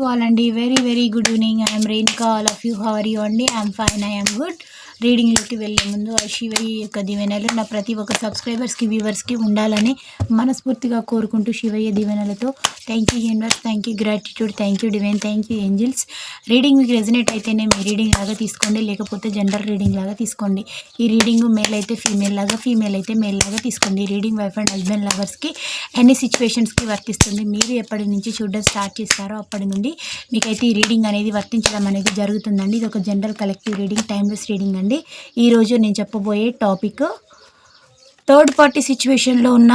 To all అండి very very good evening I'm Renuka all of you how are you అండి I'm fine I'm good రీడింగ్లోకి వెళ్ళే ముందు ఆ శివయ్య యొక్క దీవెనలు నా ప్రతి ఒక్క సబ్స్క్రైబర్స్కి వ్యూవర్స్కి ఉండాలని మనస్ఫూర్తిగా కోరుకుంటూ శివయ్య దీవెనలతో thank you universe thank you gratitude thank you divine thank you angels. Reading మీకు రెజినేట్ అయితేనే మీ రీడింగ్ లాగా తీసుకోండి లేకపోతే జనరల్ రీడింగ్ లాగా తీసుకోండి. ఈ రీడింగ్ మేల్ అయితే ఫీమేల్ లాగా ఫీమేల్ అయితే మేల్ లాగా తీసుకోండి. రీడింగ్ వైఫ్ అండ్ హస్బెండ్ లవర్స్కి ఎన్ని సిచ్యువేషన్స్కి వర్తిస్తుంది మీరు ఎప్పటి నుంచి చూడడం స్టార్ట్ చేస్తారో అప్పటి నుండి మీకైతే ఈ రీడింగ్ అనేది వర్తించడం అనేది జరుగుతుందండి. ఇది ఒక general collective reading timeless reading అండి. ఈరోజు నేను చెప్పబోయే టాపిక్ థర్డ్ పార్టీ సిచ్యువేషన్లో ఉన్న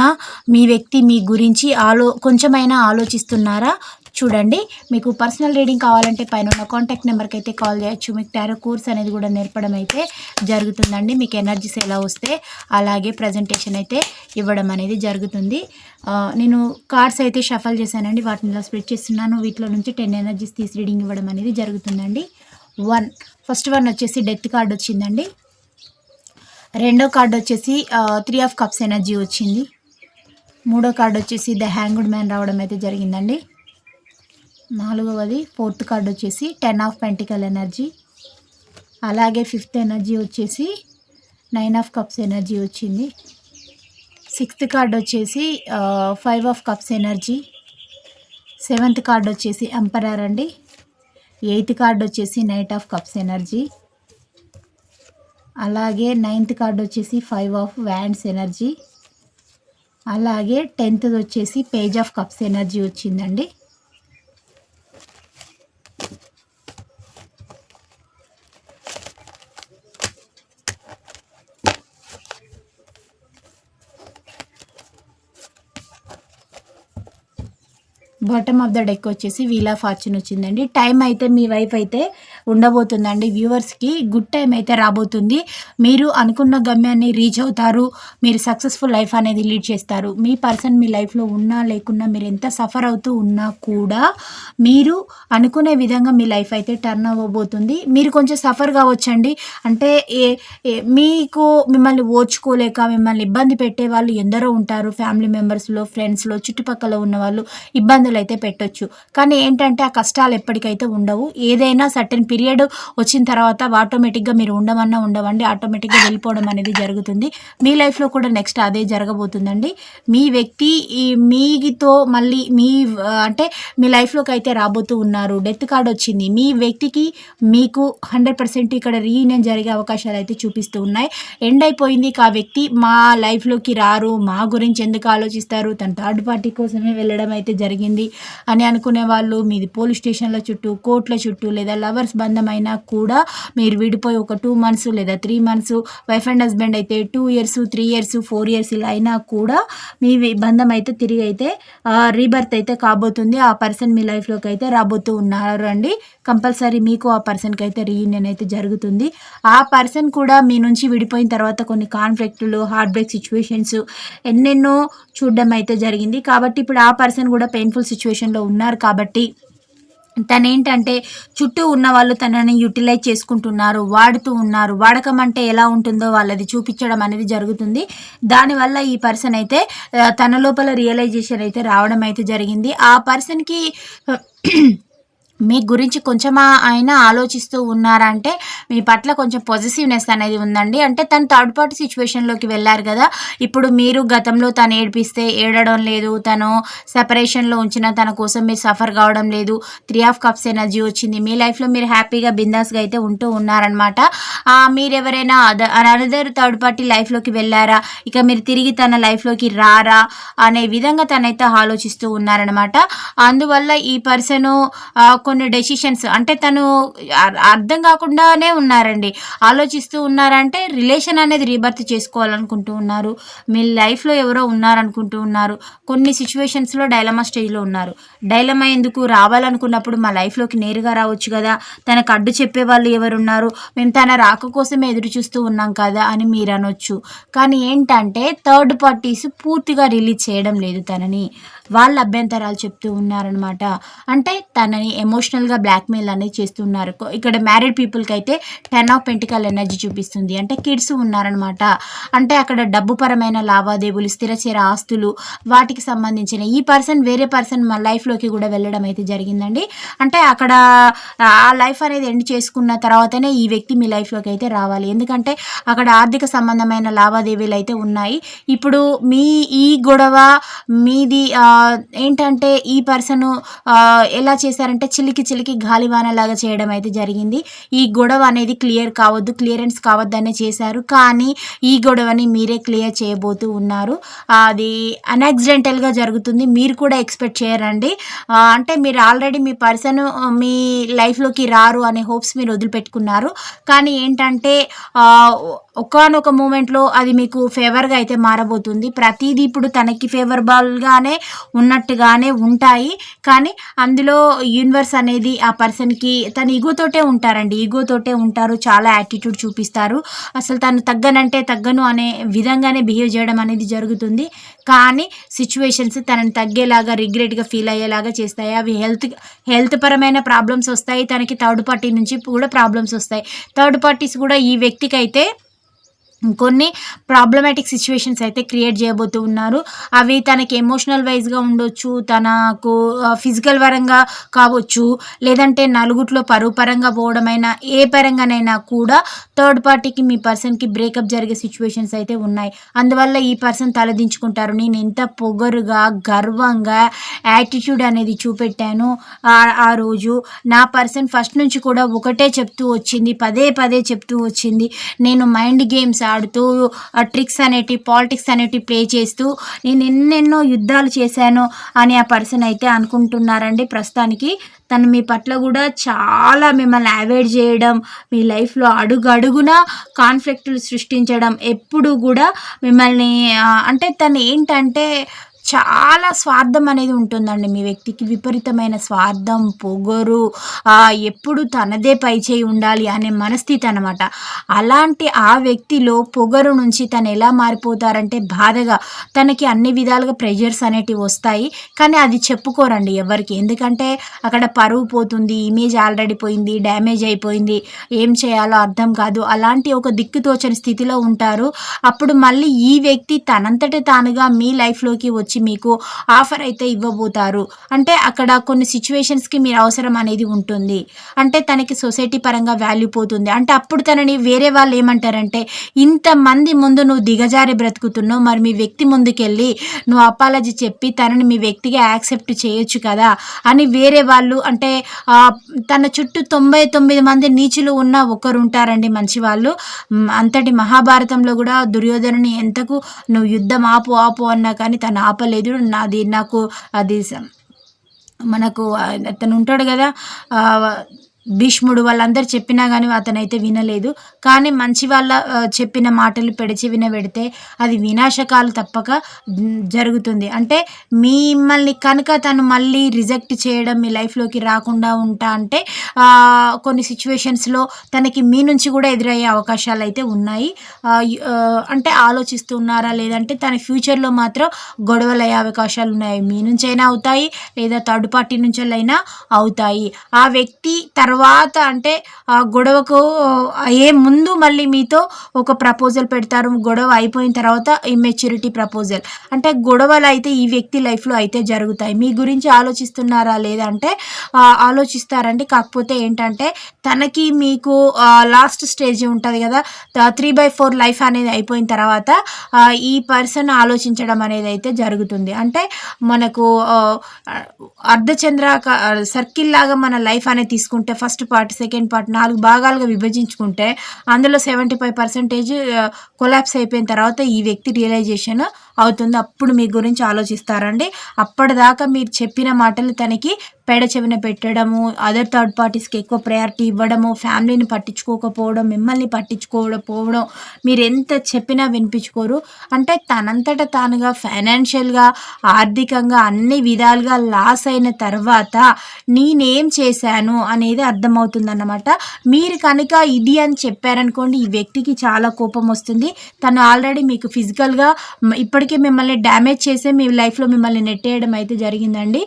మీ వ్యక్తి మీ గురించి ఆలో కొంచెమైనా ఆలోచిస్తున్నారా? చూడండి. మీకు పర్సనల్ రీడింగ్ కావాలంటే పైన ఉన్న కాంటాక్ట్ నెంబర్కి అయితే కాల్ చేయొచ్చు. మీకు టారో కోర్స్ అనేది కూడా నేర్పడం అయితే జరుగుతుందండి. మీకు ఎనర్జీస్ ఎలా వస్తే అలాగే ప్రజెంటేషన్ అయితే ఇవ్వడం అనేది జరుగుతుంది. నేను కార్డ్స్ అయితే షఫల్ చేశానండి. వాటిని ఇలా స్ప్రెడ్ చేస్తున్నాను. వీటిలో నుంచి టెన్ ఎనర్జీస్ తీసి రీడింగ్ ఇవ్వడం అనేది జరుగుతుందండి. వన్. ఫస్ట్ వన్ వచ్చేసి డెత్ కార్డ్ వచ్చిందండి. రెండో కార్డ్ వచ్చేసి త్రీ ఆఫ్ కప్స్ ఎనర్జీ వచ్చింది. మూడో కార్డ్ వచ్చేసి ద హ్యాంగ్డ్ మ్యాన్ రావడం అయితే జరిగిందండి. నాలుగవది ఫోర్త్ కార్డ్ వచ్చేసి టెన్ ఆఫ్ పెంటికల్ ఎనర్జీ. అలాగే ఫిఫ్త్ ఎనర్జీ వచ్చేసి నైన్ ఆఫ్ కప్స్ ఎనర్జీ వచ్చింది. సిక్స్త్ కార్డ్ వచ్చేసి five of cups energy. Seventh card వచ్చేసి ఎంపరర్ అండి. ఎయిత్ కార్డ్ వచ్చేసి నైట్ ఆఫ్ కప్స్ ఎనర్జీ. అలాగే నైన్త్ కార్డ్ వచ్చేసి ఫైవ్ ఆఫ్ వ్యాండ్స్ ఎనర్జీ. అలాగే టెన్త్ వచ్చేసి పేజ్ ఆఫ్ కప్స్ ఎనర్జీ వచ్చిందండి. బాటమ్ ఆఫ్ ద డెక్ వచ్చేసి వీల్ ఆఫ్ ఫార్చ్యూన్ వచ్చిందండి. టైం అయితే మీ వైఫ్ అయితే ఉండబోతుందండి. వ్యూవర్స్కి గుడ్ టైం అయితే రాబోతుంది. మీరు అనుకున్న గమ్యాన్ని రీచ్ అవుతారు. మీరు సక్సెస్ఫుల్ లైఫ్ అనేది లీడ్ చేస్తారు. మీ పర్సన్ మీ లైఫ్లో ఉన్నా లేకున్నా మీరు ఎంత సఫర్ అవుతూ ఉన్నా కూడా మీరు అనుకునే విధంగా మీ లైఫ్ అయితే టర్న్ అవ్వబోతుంది. మీరు కొంచెం సఫర్ కావచ్చండి. అంటే ఏ ఏ- మీకు మిమ్మల్ని ఓర్చుకోలేక మిమ్మల్ని ఇబ్బంది పెట్టే వాళ్ళు ఎందరో ఉంటారు. ఫ్యామిలీ మెంబర్స్లో ఫ్రెండ్స్లో చుట్టుపక్కల ఉన్న వాళ్ళు ఇబ్బందులు అయితే పెట్టొచ్చు. కానీ ఏంటంటే ఆ కష్టాలు ఎప్పటికైతే ఉండవు. ఏదైనా సర్టెన్ పీరియడ్ పీరియడ్ వచ్చిన తర్వాత ఆటోమేటిక్గా మీరు ఉండమన్నా ఉండవండి ఆటోమేటిక్గా వెళ్ళిపోవడం అనేది జరుగుతుంది. మీ లైఫ్లో కూడా నెక్స్ట్ అదే జరగబోతుందండి. మీ వ్యక్తి ఈ మీతో మళ్ళీ మీ అంటే మీ లైఫ్లోకి అయితే రాబోతూ ఉన్నారు డెత్ కార్డ్ వచ్చింది. మీ వ్యక్తికి మీకు హండ్రెడ్ పర్సెంట్ ఇక్కడ రీయూనియన్ జరిగే అవకాశాలు అయితే చూపిస్తూ ఉన్నాయి. ఎండ్ అయిపోయింది ఆ వ్యక్తి మా లైఫ్లోకి రారు మా గురించి ఎందుకు ఆలోచిస్తారు తన థర్డ్ పార్టీ కోసమే వెళ్ళడం అయితే జరిగింది అని అనుకునే వాళ్ళు మీది పోలీస్ స్టేషన్ల చుట్టూ కోర్టుల చుట్టూ లేదా లవర్స్ బంధం అయినా కూడా మీరు విడిపోయి ఒక టూ మంత్స్ లేదా three months wife and husband అయితే two years three years four years ఇలా అయినా కూడా మీ బంధం అయితే తిరిగి అయితే రీబర్త్ అయితే కాబోతుంది. ఆ పర్సన్ మీ లైఫ్లోకి అయితే రాబోతూ ఉన్నారు అండి కంపల్సరీ మీకు ఆ పర్సన్కి అయితే రీయూనియన్ అయితే జరుగుతుంది. ఆ పర్సన్ కూడా మీ నుంచి విడిపోయిన తర్వాత కొన్ని కాన్ఫ్లిక్ట్లు హార్ట్ బ్రేక్ సిచ్యువేషన్స్ ఎన్నెన్నో చూడడం అయితే జరిగింది. కాబట్టి ఇప్పుడు ఆ పర్సన్ కూడా పెయిన్ఫుల్ సిచ్యువేషన్లో ఉన్నారు కాబట్టి తనేంటంటే చుట్టూ ఉన్న వాళ్ళు తనని యూటిలైజ్ చేసుకుంటున్నారు వాడుతూ ఉన్నారు. వాడకం అంటే ఎలా ఉంటుందో వాళ్ళది చూపించడం అనేది జరుగుతుంది. దానివల్ల ఈ పర్సన్ అయితే తన లోపల రియలైజేషన్ అయితే రావడం అయితే జరిగింది. ఆ పర్సన్కి మీ గురించి కొంచెం అయినా ఆలోచిస్తూ ఉన్నారంటే మీ పట్ల కొంచెం పాజిటివ్నెస్ అనేది ఉందండి. అంటే తను థర్డ్ పార్టీ సిచ్యువేషన్లోకి వెళ్ళారు కదా. ఇప్పుడు మీరు గతంలో తను ఏడిపిస్తే ఏడడం లేదు. తను సెపరేషన్లో ఉంచిన తన కోసం మీరు సఫర్ కావడం లేదు. త్రీ ఆఫ్ కప్స్ ఎనర్జీ వచ్చింది. మీ లైఫ్లో మీరు హ్యాపీగా బిందాస్గా అయితే ఉంటూ ఉన్నారనమాట మీరు ఎవరైనా అనదర్ థర్డ్ పార్టీ లైఫ్లోకి వెళ్ళారా? ఇక మీరు తిరిగి తన లైఫ్లోకి రారా? అనే విధంగా తనైతే ఆలోచిస్తూ ఉన్నారనమాట అందువల్ల ఈ పర్సను కొన్ని డెసిషన్స్ అంటే తను అర్- అర్థం కాకుండానే ఉన్నారండి. ఆలోచిస్తూ ఉన్నారంటే రిలేషన్ అనేది రీబర్త్ చేసుకోవాలనుకుంటూ ఉన్నారు. మీ లైఫ్లో ఎవరో ఉన్నారనుకుంటూ ఉన్నారు. కొన్ని సిచ్యువేషన్స్లో డైలమా స్టేజ్లో ఉన్నారు. డైలమా ఎందుకు? రావాలనుకున్నప్పుడు మా లైఫ్లోకి నేరుగా రావచ్చు కదా. తనకు అడ్డు చెప్పే వాళ్ళు ఎవరున్నారు? మేము తన రాక కోసమే ఎదురు చూస్తూ ఉన్నాం కదా అని మీరు అనొచ్చు. కానీ ఏంటంటే థర్డ్ పార్టీస్ పూర్తిగా రిలీజ్ చేయడం లేదు తనని. వాళ్ళ అభ్యంతరాలు చెప్తూ ఉన్నారనమాట అంటే తనని ఎమోషనల్గా బ్లాక్మెయిల్ అనేది చేస్తున్నారు. ఇక్కడ మ్యారీడ్ పీపుల్కి అయితే టెన్ ఆఫ్ పెంటికల్ ఎనర్జీ చూపిస్తుంది. అంటే కిడ్స్ ఉన్నారనమాట అంటే అక్కడ డబ్బు పరమైన లావాదేవీలు స్థిరచర ఆస్తులు వాటికి సంబంధించిన ఈ పర్సన్ వేరే పర్సన్ మా లైఫ్లోకి కూడా వెళ్ళడం అయితే జరిగిందండి. అంటే అక్కడ ఆ లైఫ్ అనేది ఎండ్ చేసుకున్న తర్వాతనే ఈ వ్యక్తి మీ లైఫ్లోకి అయితే రావాలి. ఎందుకంటే అక్కడ ఆర్థిక సంబంధమైన లావాదేవీలు అయితే ఉన్నాయి. ఇప్పుడు మీ ఈ గొడవ మీది ఆ, ఏంటంటే ఈ పర్సన్ ఎలా చేశారంటే చిలికి చిలికి గాలివానలాగా చేయడం అయితే జరిగింది. ఈ గొడవ అనేది క్లియర్ కావద్దు క్లియరెన్స్ కావద్దనే చేశారు. కానీ ఈ గొడవని మీరే క్లియర్ చేయబోతూ ఉన్నారు. అది అన్యాక్సిడెంటల్గా జరుగుతుంది. మీరు కూడా ఎక్స్పెక్ట్ చేయరండి. అంటే మీరు ఆల్రెడీ మీ పర్సన్ మీ లైఫ్లోకి రారు అనే హోప్స్ మీరు వదిలిపెట్టుకున్నారు. కానీ ఏంటంటే ఒకనొక మూమెంట్లో అది మీకు ఫేవర్గా అయితే మారబోతుంది. ప్రతిదీ ఇప్పుడు తనకి ఫేవరబుల్గానే ఉన్నట్టుగానే ఉంటాయి. కానీ అందులో యూనివర్స్ అనేది ఆ పర్సన్కి తను ఈగోతోటే ఉంటారండి. ఈగోతోటే ఉంటారు చాలా యాటిట్యూడ్ చూపిస్తారు. అసలు తను తగ్గనంటే తగ్గను అనే విధంగానే బిహేవ్ చేయడం అనేది జరుగుతుంది. కానీ సిచ్యువేషన్స్ తనని తగ్గేలాగా రిగ్రెట్గా ఫీల్ అయ్యేలాగా చేస్తాయి. అవి హెల్త్ హెల్త్ పరమైన ప్రాబ్లమ్స్ వస్తాయి. తనకి థర్డ్ పార్టీ నుంచి కూడా ప్రాబ్లమ్స్ వస్తాయి. థర్డ్ పార్టీస్ కూడా ఈ వ్యక్తికి అయితే కొన్ని ప్రాబ్లమాటిక్ సిచ్యువేషన్స్ అయితే క్రియేట్ చేయబోతూ ఉన్నారు అవి తనకి ఎమోషనల్ వైజ్గా ఉండొచ్చు తనకు ఫిజికల్ పరంగా కావచ్చు లేదంటే నలుగుట్లో పరువు పరంగా పోవడమైనా ఏ పరంగానైనా కూడా థర్డ్ పార్టీకి మీ పర్సన్కి బ్రేకప్ జరిగే సిచ్యువేషన్స్ అయితే ఉన్నాయి. అందువల్ల ఈ పర్సన్ తలదించుకుంటారు. నేను ఎంత పొగరుగా గర్వంగా యాటిట్యూడ్ అనేది చూపెట్టాను ఆ- ఆ రోజు. నా పర్సన్ ఫస్ట్ నుంచి కూడా ఒకటే చెప్తూ వచ్చింది పదే పదే చెప్తూ వచ్చింది. నేను మైండ్ గేమ్స్ ఆడుతూ ఆ ట్రిక్స్ అనేటివి పాలిటిక్స్ అనేటివి ప్లే చేస్తూ నేను ఎన్నెన్నో యుద్ధాలు చేశాను అని ఆ పర్సన్ అయితే అనుకుంటున్నారండి. ప్రస్తుతానికి తను మీ పట్ల కూడా చాలా మిమ్మల్ని అవాయిడ్ చేయడం మీ లైఫ్లో అడుగు అడుగున కాన్ఫ్లిక్టులు సృష్టించడం ఎప్పుడు కూడా మిమ్మల్ని అంటే తను ఏంటంటే చాలా స్వార్థం అనేది ఉంటుందండి మీ వ్యక్తికి. విపరీతమైన స్వార్థం పొగరు ఎప్పుడు తనదే పై చేయి ఉండాలి అనే మనస్థితి అనమాట అలాంటి ఆ వ్యక్తిలో పొగరు నుంచి తను ఎలా మారిపోతారంటే బాధగా తనకి అన్ని విధాలుగా ప్రెషర్స్ అనేటివి వస్తాయి. కానీ అది చెప్పుకోరండి ఎవరికి ఎందుకంటే అక్కడ పరువు పోతుంది ఇమేజ్ ఆల్రెడీ పోయింది డ్యామేజ్ అయిపోయింది ఏం చేయాలో అర్థం కాదు. అలాంటి ఒక దిక్కుతోచని స్థితిలో ఉంటారు. అప్పుడు మళ్ళీ ఈ వ్యక్తి తనంతట తానుగా మీ లైఫ్లోకి వచ్చి మీకు ఆఫర్ అయితే ఇవ్వబోతారు. అంటే అక్కడ కొన్ని సిచ్యువేషన్స్కి మీరు అవసరం అనేది ఉంటుంది. అంటే తనకి సొసైటీ పరంగా వాల్యూ పోతుంది. అంటే అప్పుడు తనని వేరే వాళ్ళు ఏమంటారంటే ఇంతమంది ముందు నువ్వు దిగజారి బ్రతుకుతున్నావు. మరి మీ వ్యక్తి ముందుకెళ్ళి నువ్వు అపాలజీ చెప్పి తనని మీ వ్యక్తిగా యాక్సెప్ట్ చేయొచ్చు కదా అని వేరే వాళ్ళు అంటే తన చుట్టూ తొంభై తొమ్మిది మంది నీచులు ఉన్న ఒకరు ఉంటారండి మంచి వాళ్ళు. అంతటి మహాభారతంలో కూడా దుర్యోధనుని ఎంతకు నువ్వు యుద్ధం ఆపు ఆపు అన్నా కానీ తను ఆపలేదు నాది నాకు అది స- మనకు అతను ఉంటాడు కదా భీష్ముడు వాళ్ళందరూ చెప్పినా కానీ అతనైతే వినలేదు. కానీ మంచి వాళ్ళ చెప్పిన మాటలు పెడిచి వినబెడితే అది వినాశకాలు తప్పక జరుగుతుంది. అంటే మిమ్మల్ని కనుక తను మళ్ళీ రిజెక్ట్ చేయడం మీ లైఫ్లోకి రాకుండా ఉంటా అంటే కొన్ని సిచ్యువేషన్స్లో తనకి మీ నుంచి కూడా ఎదురయ్యే అవకాశాలు అయితే ఉన్నాయి అంటే ఆలోచిస్తున్నారా లేదంటే తన ఫ్యూచర్లో మాత్రం గొడవలు అయ్యే అవకాశాలు ఉన్నాయి. మీ నుంచి అయినా అవుతాయి లేదా థర్డ్ పార్టీ నుంచి అయినా అవుతాయి. ఆ వ్యక్తి తర్వాత తర్వాత అంటే ఆ గొడవకు ఏ ముందు మళ్ళీ మీతో ఒక ప్రపోజల్ పెడతారు. గొడవ అయిపోయిన తర్వాత ఇమ్మెచ్యూరిటీ ప్రపోజల్. అంటే గొడవలు అయితే ఈ వ్యక్తి లైఫ్లో అయితే జరుగుతాయి. మీ గురించి ఆలోచిస్తున్నారా లేదంటే ఆలోచిస్తారండి. కాకపోతే ఏంటంటే తనకి మీకు లాస్ట్ స్టేజ్ ఉంటుంది కదా త్రీ బై ఫోర్ లైఫ్ అనేది అయిపోయిన తర్వాత ఈ పర్సన్ ఆలోచించడం అనేది అయితే జరుగుతుంది. అంటే మనకు అర్ధచంద్ర సర్కిల్ లాగా మన లైఫ్ అనేది తీసుకుంటే ఫస్ట్ పార్ట్ సెకండ్ పార్ట్ నాలుగు భాగాలుగా విభజించుకుంటే అందులో సెవెంటీ ఫైవ్ పర్సెంటేజ్ కొలాప్స్ అయిపోయిన తర్వాత ఈ వ్యక్తి రియలైజేషన్ అవుతుంది. అప్పుడు మీ గురించి ఆలోచిస్తారండి. అప్పటిదాకా మీరు చెప్పిన మాటలు తనకి పేడ చెవిన పెట్టడము అదర్ థర్డ్ పార్టీస్కి ఎక్కువ ప్రయారిటీ ఇవ్వడము ఫ్యామిలీని పట్టించుకోకపోవడం మిమ్మల్ని పట్టించుకోకపోవడం మీరు ఎంత చెప్పినా వినిపించుకోరు. అంటే తనంతట తానుగా ఫైనాన్షియల్గా ఆర్థికంగా అన్ని విధాలుగా లాస్ అయిన తర్వాత నేనేం చేశాను అనేది అర్థమవుతుందన్నమాట. మీరు కనుక ఇది అని చెప్పారనుకోండి ఈ వ్యక్తికి చాలా కోపం వస్తుంది. తను ఆల్రెడీ మీకు ఫిజికల్గా ఇప్పటికే మిమ్మల్ని డ్యామేజ్ చేసే మీ లైఫ్లో మిమ్మల్ని నెట్టేయడం అయితే జరిగిందండి.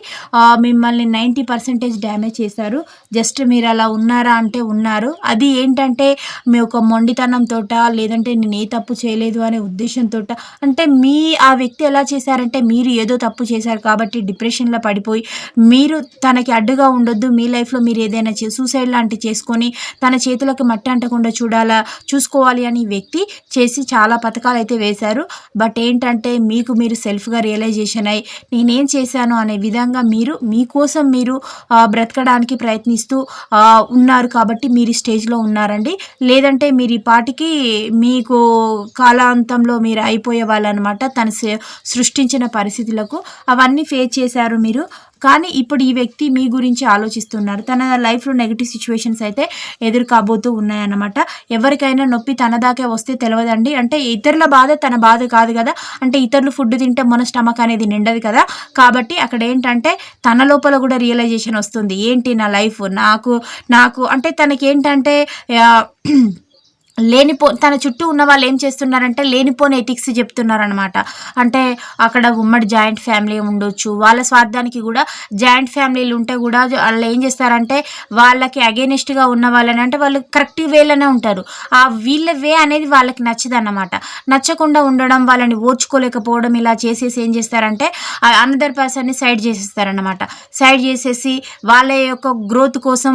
మిమ్మల్ని మిమ్మల్ని నైంటీ పర్సెంటేజ్ డ్యామేజ్ చేశారు. జస్ట్ మీరు అలా ఉన్నారా అంటే ఉన్నారు. అది ఏంటంటే మీ ఒక మొండితనంతో లేదంటే నేను ఏ తప్పు చేయలేదు అనే ఉద్దేశంతో అంటే మీ ఆ వ్యక్తి ఎలా చేశారంటే మీరు ఏదో తప్పు చేశారు కాబట్టి డిప్రెషన్లో పడిపోయి మీరు తనకి అడ్డుగా ఉండొద్దు మీ లైఫ్లో మీరు ఏదైనా సూసైడ్ లాంటివి చేసుకొని తన చేతులకు మట్టి అంటకుండా చూడాలా చూసుకోవాలి అని వ్యక్తి చేసి చాలా పథకాలు అయితే వేశారు. బట్ ఏంటంటే మీకు మీరు సెల్ఫ్గా రియలైజేషన్ అయ్యి నేనేం చేశాను అనే విధంగా మీరు మీకోసం మీరు మీరు బ్రతకడానికి ప్రయత్నిస్తూ ఆ, ఉన్నారు కాబట్టి మీరు స్టేజ్లో ఉన్నారండి. లేదంటే మీరు ఈ పాటికి మీకు కాలాంతంలో మీరు అయిపోయే వాళ్ళనమాట తను సృష్టించిన పరిస్థితులకు. అవన్నీ ఫేస్ చేశారు మీరు. కానీ ఇప్పుడు ఈ వ్యక్తి మీ గురించి ఆలోచిస్తున్నారు. తన లైఫ్లో నెగిటివ్ సిచ్యువేషన్స్ అయితే ఎదురు కాబోతూ ఉన్నాయన్నమాట. ఎవరికైనా నొప్పి తన దాకే వస్తే తెలియదండి అంటే ఇతరుల బాధ తన బాధ కాదు కదా. అంటే ఇతరులు ఫుడ్ తింటే మన స్టమక్ అనేది నిండదు కదా. కాబట్టి అక్కడ ఏంటంటే తన లోపల కూడా రియలైజేషన్ వస్తుంది. ఏంటి నా లైఫ్? నాకు నాకు అంటే తనకి ఏంటంటే లేనిపో తన చుట్టూ ఉన్న వాళ్ళు ఏం చేస్తున్నారంటే లేనిపోని ఎథిక్స్ చెప్తున్నారనమాట అంటే అక్కడ ఉమ్మడి జాయింట్ ఫ్యామిలీ ఉండొచ్చు వాళ్ళ స్వార్థానికి కూడా జాయింట్ ఫ్యామిలీలు ఉంటే కూడా వాళ్ళు ఏం చేస్తారంటే వాళ్ళకి అగేనిస్ట్గా ఉన్న వాళ్ళని అంటే వాళ్ళు కరెక్ట్ వేలోనే ఉంటారు. ఆ వీళ్ళ వే అనేది వాళ్ళకి నచ్చదన్నమాట. నచ్చకుండా ఉండడం వాళ్ళని ఓర్చుకోలేకపోవడం ఇలా చేసేసి ఏం చేస్తారంటే అనదర్ పర్సన్ని సైడ్ చేసేస్తారనమాట సైడ్ చేసేసి వాళ్ళ యొక్క గ్రోత్ కోసం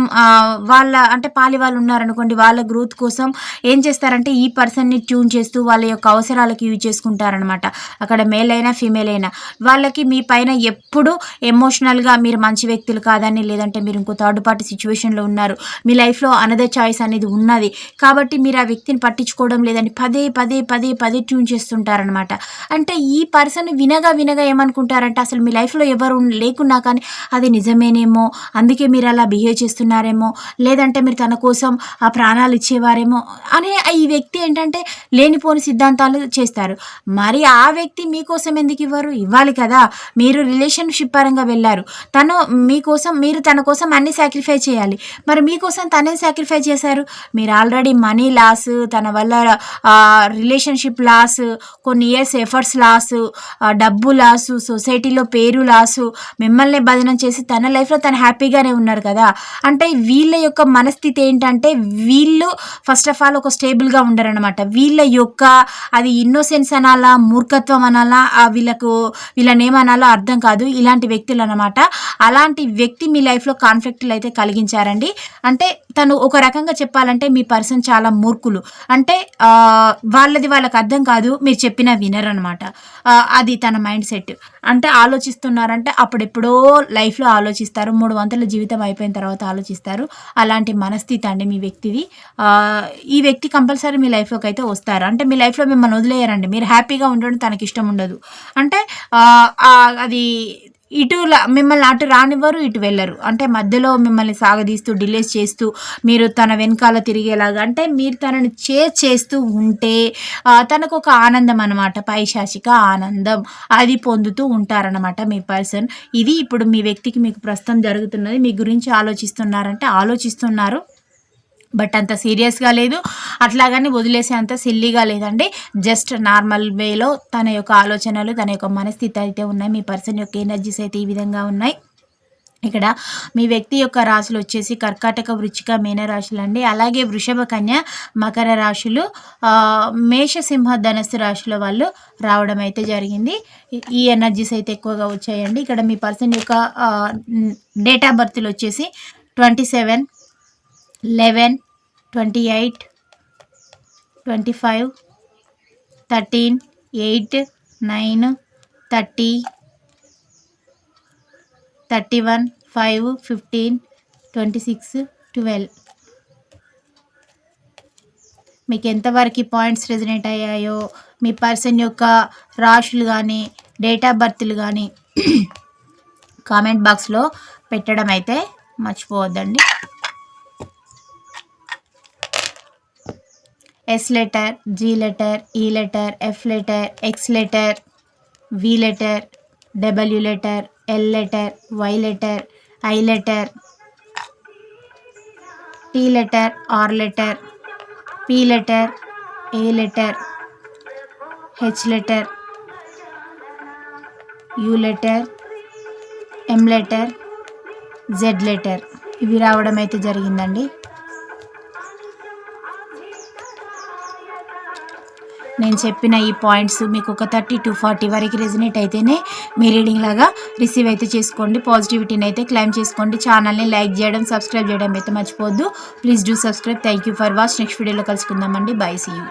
వాళ్ళ అంటే పాలి వాళ్ళు ఉన్నారనుకోండి వాళ్ళ గ్రోత్ కోసం ఏం ఏం చేస్తారంటే ఈ పర్సన్ని ట్యూన్ చేస్తూ వాళ్ళ యొక్క అవసరాలకు యూజ్ చేసుకుంటారనమాట అక్కడ మేల్ అయినా ఫీమేల్ అయినా. వాళ్ళకి మీ పైన ఎప్పుడు ఎమోషనల్గా మీరు మంచి వ్యక్తులు కాదని లేదంటే మీరు ఇంకో థర్డ్ పార్టీ సిచ్యువేషన్లో ఉన్నారు. మీ లైఫ్లో అనదర్ చాయిస్ అనేది ఉన్నది. కాబట్టి మీరు ఆ వ్యక్తిని పట్టించుకోవడం లేదని పదే పదే పదే పదే ట్యూన్ చేస్తుంటారనమాట అంటే ఈ పర్సన్ వినగా వినగా ఏమనుకుంటారంటే అసలు మీ లైఫ్లో ఎవరు లేకున్నా కానీ అది నిజమేనేమో అందుకే మీరు అలా బిహేవ్ చేస్తున్నారేమో లేదంటే మీరు తన కోసం ఆ ప్రాణాలు ఇచ్చేవారేమో అనే ఈ వ్యక్తి ఏంటంటే లేనిపోని సిద్ధాంతాలు చేస్తారు. మరి ఆ వ్యక్తి మీకోసం ఎందుకు ఇవ్వరు? ఇవ్వాలి కదా. మీరు రిలేషన్షిప్ పరంగా వెళ్ళారు. తను మీకోసం మీరు తన కోసం అన్ని సాక్రిఫై చేయాలి. మరి మీకోసం తనే సాక్రిఫై చేశారు? మీరు ఆల్రెడీ మనీ లాస్ తన వల్ల రిలేషన్షిప్ లాస్ కొన్ని ఇయర్స్ ఎఫర్ట్స్ లాస్ డబ్బు లాసు సొసైటీలో పేరు లాసు మిమ్మల్ని బదనం చేసి తన లైఫ్లో తను హ్యాపీగానే ఉన్నారు కదా. అంటే వీళ్ళ యొక్క మనస్థితి ఏంటంటే వీళ్ళు ఫస్ట్ ఆఫ్ ఆల్ ఒక స్టేబుల్గా ఉండరనమాట వీళ్ళ యొక్క అది ఇన్నోసెన్స్ అనాలా మూర్ఖత్వం అనాలా వీళ్ళకు వీళ్ళనేమనాలో అర్థం కాదు. ఇలాంటి వ్యక్తులు అనమాట అలాంటి వ్యక్తి మీ లైఫ్లో కాన్ఫ్లిక్ట్లు అయితే కలిగించారండి. అంటే తను ఒక రకంగా చెప్పాలంటే మీ పర్సన్ చాలా మూర్ఖులు. అంటే వాళ్ళది వాళ్ళకి అర్థం కాదు మీరు చెప్పిన వినర్ అనమాట అది తన మైండ్ సెట్ అంటే ఆలోచిస్తున్నారంటే అప్పుడెప్పుడో లైఫ్లో ఆలోచిస్తారు. మూడు వంతుల జీవితం అయిపోయిన తర్వాత ఆలోచిస్తారు. అలాంటి మనస్థితి అండి మీ వ్యక్తిది. ఈ వ్యక్తి వ్యక్తి కంపల్సరీ మీ లైఫ్లోకి అయితే వస్తారు. అంటే మీ లైఫ్లో మిమ్మల్ని వదిలేయరండి. మీరు హ్యాపీగా ఉండడం తనకి ఇష్టం ఉండదు అంటే అది ఇటు మిమ్మల్ని అటు రానివ్వరు ఇటు వెళ్ళరు. అంటే మధ్యలో మిమ్మల్ని సాగదీస్తూ డిలేస్ చేస్తూ మీరు తన వెనకాల తిరిగేలాగా అంటే మీరు తనని చే చేస్తూ ఉంటే తనకు ఒక ఆనందం అనమాట పైశాచిక ఆనందం అది పొందుతూ ఉంటారనమాట మీ పర్సన్. ఇది ఇప్పుడు మీ వ్యక్తికి మీకు ప్రస్తుతం జరుగుతున్నది. మీ గురించి ఆలోచిస్తున్నారంటే ఆలోచిస్తున్నారు. బట్ అంత సీరియస్గా లేదు. అట్లాగని వదిలేసే అంత సిల్లీగా లేదండి. జస్ట్ నార్మల్ వేలో తన యొక్క ఆలోచనలు తన యొక్క మనస్థితి అయితే ఉన్నాయి. మీ పర్సన్ యొక్క ఎనర్జీస్ అయితే ఈ విధంగా ఉన్నాయి. ఇక్కడ మీ వ్యక్తి యొక్క రాశులు వచ్చేసి కర్కాటక వృచ్చిక మీన రాశులు అండి. అలాగే వృషభ కన్య మకర రాశులు మేషసింహ ధనస్సు రాశుల వాళ్ళు రావడం అయితే జరిగింది. ఈ ఎనర్జీస్ అయితే ఎక్కువగా వచ్చాయండి. ఇక్కడ మీ పర్సన్ యొక్క డేట్ ఆఫ్ బర్త్లు వచ్చేసి twenty seven eleven twenty eight twenty five thirteen eight nine thirty thirty one five fifteen twenty six twelve. మీకు ఎంతవరకు పాయింట్స్ రెజినేట్ అయ్యాయో మీ పర్సన్ యొక్క రాశులు కానీ డేట్ ఆఫ్ బర్త్లు కానీ కామెంట్ బాక్స్లో పెట్టడం అయితే మర్చిపోవద్దండి. S letter G letter E letter F letter X letter V letter W letter L letter Y letter I letter T letter R letter P letter A letter H letter U letter M letter Z letter ఇవి రావడం అయితే జరిగిందండి. నేను చెప్పిన ఈ points మీకు ఒక thirty to forty వరకు రెజినేట్ అయితేనే మీ రీడింగ్ లాగా రిసీవ్ అయితే చేసుకోండి. పాజిటివిటీని అయితే క్లైమ్ చేసుకోండి. ఛానల్ని లైక్ చేయడం సబ్స్క్రైబ్ చేయడం అయితే మర్చిపోవద్దు. Please do subscribe. Thank you for watch. Next వీడియోలో కలుసుకుందామండి. Bye see you.